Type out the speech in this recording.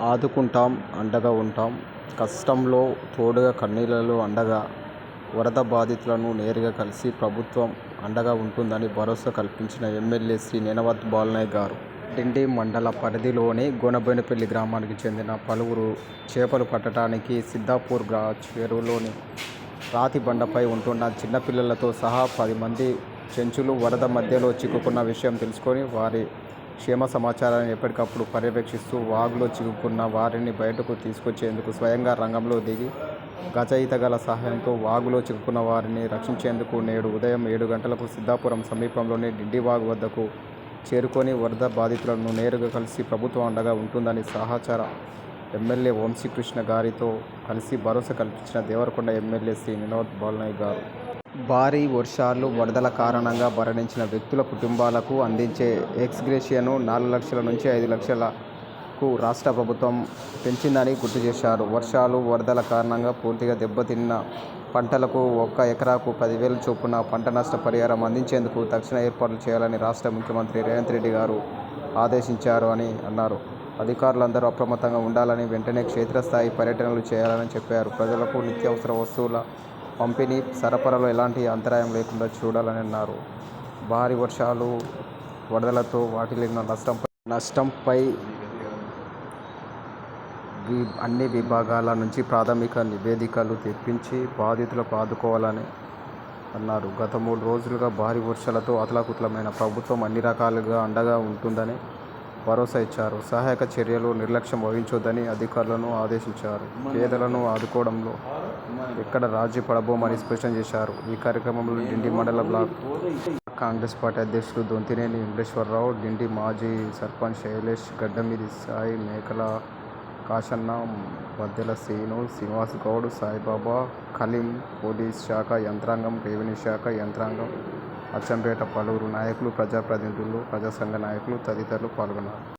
ఆదుకుంటాం అండగా ఉంటాం. కష్టంలో తోడుగా కన్నీళ్ళలో అండగా వరద బాధితులను నేరుగా కలిసి ప్రభుత్వం అండగా ఉంటుందని భరోసా కల్పించిన ఎమ్మెల్యే శ్రీ నేనవత్ బాలనాయ్ గారు. డిండి మండల పరిధిలోని గోనబోయినపల్లి గ్రామానికి చెందిన పలువురు చేపలు పట్టడానికి సిద్ధాపూర్ గ్రా చెరువులోని రాతి బండపై ఉంటున్న చిన్నపిల్లలతో సహా పది మంది చెంచులు వరద మధ్యలో చిక్కుకున్న విషయం తెలుసుకొని వారి క్షేమ సమాచారాన్ని ఎప్పటికప్పుడు పర్యవేక్షిస్తూ వాగులో చిక్కుకున్న వారిని బయటకు తీసుకొచ్చేందుకు స్వయంగా రంగంలో దిగి గజ ఈతగాళ్ళ సహాయంతో వాగులో చిక్కుకున్న వారిని రక్షించేందుకు నేడు ఉదయం ఏడు గంటలకు సిద్ధాపురం సమీపంలోని డిండివాగు వద్దకు చేరుకొని వరద బాధితులను నేరుగా కలిసి ప్రభుత్వం అండగా ఉంటుందని సహచార ఎమ్మెల్యే వంశీకృష్ణ గారితో కలిసి భరోసా కల్పించిన దేవరకొండ ఎమ్మెల్యే శ్రీ వినోద్ బాలనాయక్ గారు. భారీ వర్షాలు వరదల కారణంగా మరణించిన వ్యక్తుల కుటుంబాలకు అందించే ఎక్స్గ్రేషియను నాలుగు లక్షల నుంచి ఐదు లక్షలకు రాష్ట్ర ప్రభుత్వం పెంచిందని గుర్తు చేశారు. వర్షాలు వరదల కారణంగా పూర్తిగా దెబ్బతిన్న పంటలకు ఒక్క ఎకరాకు పదివేల చొప్పున పంట నష్ట పరిహారం అందించేందుకు తక్షణ ఏర్పాట్లు చేయాలని రాష్ట్ర ముఖ్యమంత్రి రేవంత్ రెడ్డి గారు ఆదేశించారు అని అన్నారు. అధికారులందరూ అప్రమత్తంగా ఉండాలని వెంటనే క్షేత్రస్థాయి పర్యటనలు చేయాలని చెప్పారు. ప్రజలకు నిత్యావసర వస్తువుల పంపిణీ సరఫరాలో ఎలాంటి అంతరాయం లేకుండా చూడాలని అన్నారు. భారీ వర్షాలు వరదలతో వాటిల్లిన నష్టంపై నష్టంపై అన్ని విభాగాల నుంచి ప్రాథమిక నివేదికలు తెప్పించి బాధితులకు ఆదుకోవాలని అన్నారు. గత మూడు రోజులుగా భారీ వర్షాలతో అతలాకుతలమైన ప్రభుత్వం అన్ని రకాలుగా అండగా ఉంటుందని భరోసా ఇచ్చారు. సహాయక చర్యలు నిర్లక్ష్యం వహించొద్దని అధికారులను ఆదేశించారు. పేదలను ఆదుకోవడంలో ఎక్కడ రాజీ పడబోమని స్పష్టం చేశారు. ఈ కార్యక్రమంలో డిండి మండల బ్లాక్ కాంగ్రెస్ పార్టీ అధ్యక్షుడు దొంతినేని వెంకటేశ్వరరావు డిండి మాజీ సర్పంచ్ శైలేష్ గడ్డమిది సాయి మేకల కాశన్న మధ్యల శ్రీను శ్రీనివాస్ గౌడ్ సాయిబాబా కలీం పోలీస్ శాఖ యంత్రాంగం రెవెన్యూ శాఖ యంత్రాంగం అచ్చంపేట పలువురు నాయకులు ప్రజాప్రతినిధులు ప్రజా సంఘ నాయకులు తదితరులు పాల్గొన్నారు.